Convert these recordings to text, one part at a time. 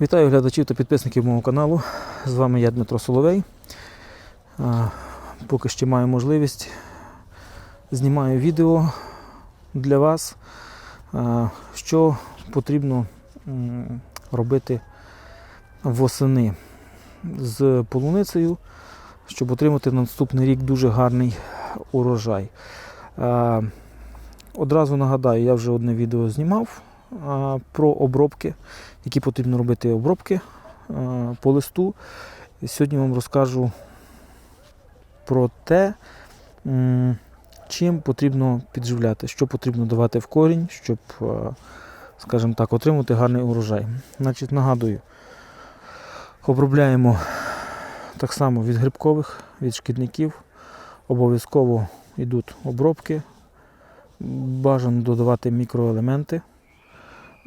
Вітаю глядачів та підписників мого каналу. З вами я Дмитро Соловей. Поки ще маю можливість, знімаю відео для вас, що потрібно робити восени з полуницею, щоб отримати на наступний рік дуже гарний урожай. Одразу нагадаю, я вже одне відео знімав про обробки, які потрібно робити обробки по листу. Сьогодні вам розкажу про те, чим потрібно підживляти, що потрібно давати в корінь, щоб, скажімо так, отримати гарний урожай. Значить, нагадую, обробляємо так само від грибкових, від шкідників. Обов'язково йдуть обробки. Бажано додавати мікроелементи.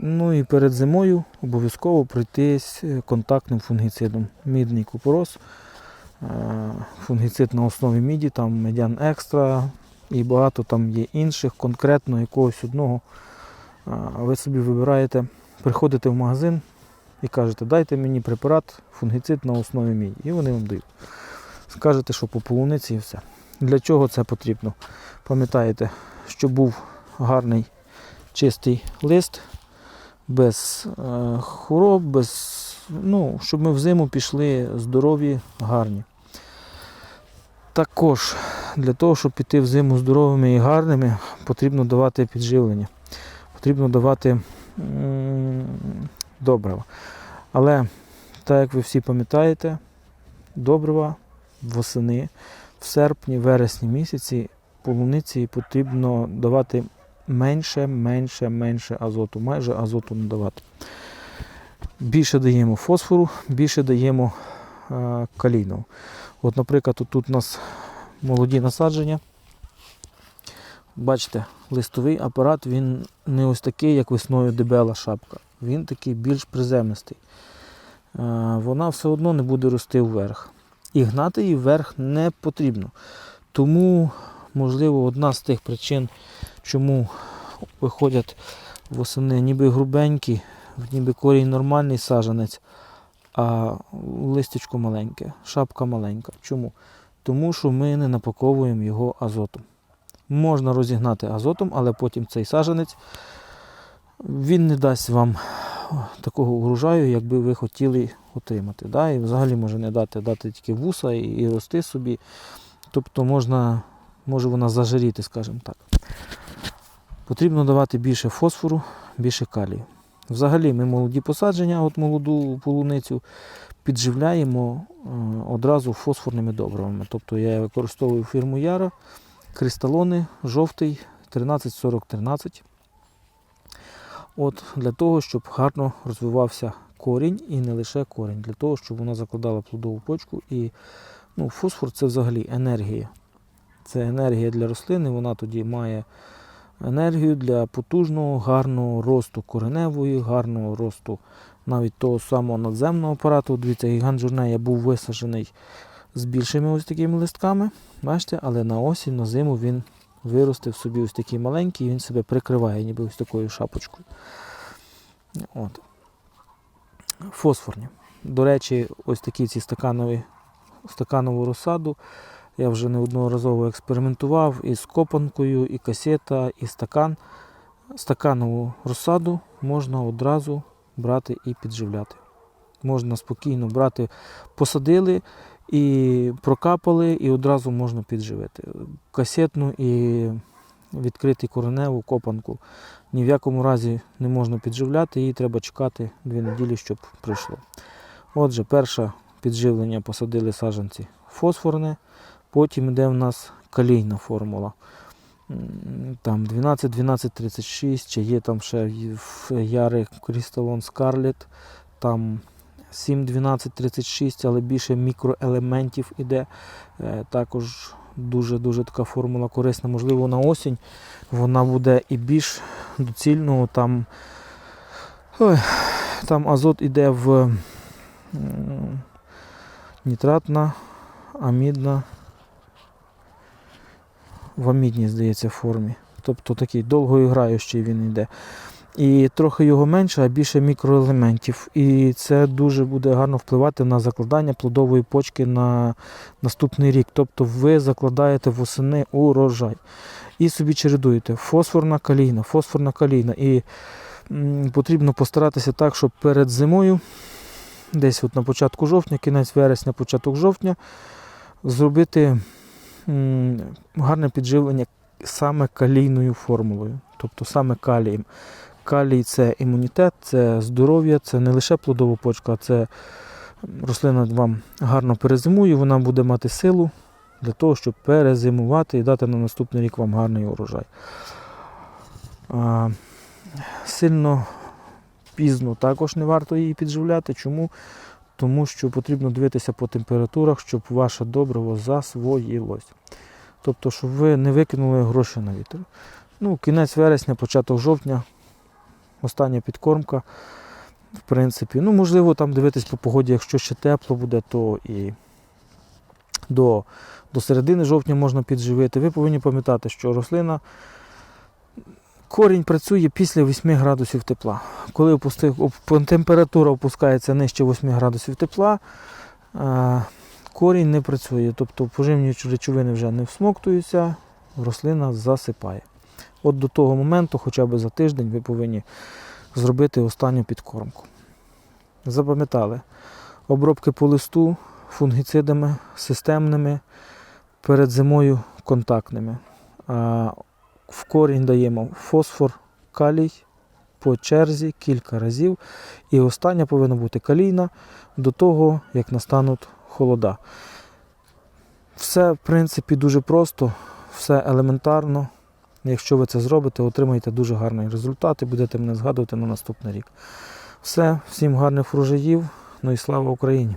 Ну і перед зимою обов'язково пройтись контактним фунгіцидом. Мідний купорос, е, фунгіцид на основі міді, там медян екстра і багато там є інших, конкретно якогось одного. Е, Ви собі вибираєте, приходите в магазин і кажете, дайте мені препарат, фунгіцид на основі міді. І вони вам дають. Скажете, що по полуниці і все. Для чого це потрібно? Пам'ятаєте, щоб був гарний чистий лист, без е, хвороб, без, ну, щоб ми взиму пішли здорові, гарні. Також для того, щоб піти в зиму здоровими і гарними, потрібно давати підживлення, потрібно давати добрива. Але, так як ви всі пам'ятаєте, добрива восени в серпні, вересні місяці полуниці потрібно давати менше, менше, менше азоту, майже азоту не давати. Більше даємо фосфору, більше даємо е, калійного. От, наприклад, тут, тут у нас молоді насадження. Бачите, листовий апарат він не ось такий, як весною дебела шапка. Він такий більш приземистий. Е, вона все одно не буде рости вверх. І гнати її вверх не потрібно. Тому, можливо, одна з тих причин, чому виходять восени ніби грубенькі, ніби корінь нормальний сажанець, а листячко маленьке, шапка маленька. Чому? Тому що ми не напаковуємо його азотом. Можна розігнати азотом, але потім цей сажанець він не дасть вам такого урожаю, якби ви хотіли отримати. Да? І взагалі може не дати, дати тільки вуса і, рости собі. Тобто можна, може вона зажиріти, скажімо так. Потрібно давати більше фосфору, більше калію. Взагалі ми молоді посадження, от молоду полуницю, підживляємо е, одразу фосфорними добривами. Тобто я використовую фірму Яра, кристалони, жовтий 134013. От, Для того, щоб гарно розвивався корінь і не лише корінь, для того, щоб вона закладала плодову почку. І ну, фосфор це взагалі енергія. Це енергія для рослини, вона тоді має енергію для потужного, гарного росту кореневої, гарного росту навіть того самого надземного апарату. Дивіться, гігант журнея був висаджений з більшими ось такими листками. Бачите, але на осінь, на зиму він виростив собі ось такий маленький, і він себе прикриває, ніби ось такою шапочкою. От. Фосфорні. До речі, ось такі ці стаканові, стаканову розсаду. Я вже неодноразово експериментував і з копанкою, і касета, і стакан. Стаканову розсаду можна одразу брати і підживляти. Можна спокійно брати, посадили і прокапали, і одразу можна підживити. Касетну і відкритий кореневу копанку ні в якому разі не можна підживляти, її треба чекати дві неділі, щоб прийшло. Отже, перше підживлення посадили саджанці фосфорне, потім йде в нас калійна формула. Там 12-12-36, чи є там ще Яри Крісталон Скарлет, там 7-12-36, але більше мікроелементів іде. Е, Також дуже-дуже така формула корисна. Можливо, на осінь вона буде і більш доцільною. Там, там азот іде в нітратна, амідна, в амідній, здається, формі. Тобто такий довгоіграючий він йде. І трохи його менше, а більше мікроелементів. І це дуже буде гарно впливати на закладання плодової почки на наступний рік. Тобто ви закладаєте восени урожай. І собі чередуєте фосфорна калійна, фосфорна калійна. І потрібно постаратися так, щоб перед зимою, десь от на початку жовтня, кінець вересня, початок жовтня, зробити гарне підживлення саме калійною формулою, тобто саме калієм. Калій це імунітет, це здоров'я, це не лише плодова почка, це рослина вам гарно перезимує, вона буде мати силу для того, щоб перезимувати і дати на наступний рік вам гарний урожай. Сильно пізно також не варто її підживляти. Чому? Тому що потрібно дивитися по температурах, щоб ваше добриво засвоїлось. Тобто, щоб ви не викинули гроші на вітер. Ну, кінець вересня, початок жовтня, остання підкормка. В принципі, ну, можливо, там дивитись по погоді, якщо ще тепло буде, то і до, до середини жовтня можна підживити. Ви повинні пам'ятати, що рослина, корінь працює після 8 градусів тепла. Коли температура опускається нижче 8 градусів тепла, а, корінь не працює, тобто поживнюючі речовини вже не всмоктуються, рослина засипає. От до того моменту, хоча б за тиждень, ви повинні зробити останню підкормку. Запам'ятали, обробки по листу фунгіцидами системними, перед зимою контактними. В корінь даємо фосфор, калій по черзі кілька разів. І остання повинна бути калійна до того, як настануть холода. Все, в принципі, дуже просто, все елементарно. Якщо ви це зробите, отримаєте дуже гарний результат і будете мене згадувати на наступний рік. Все, всім гарних врожаїв, ну і слава Україні!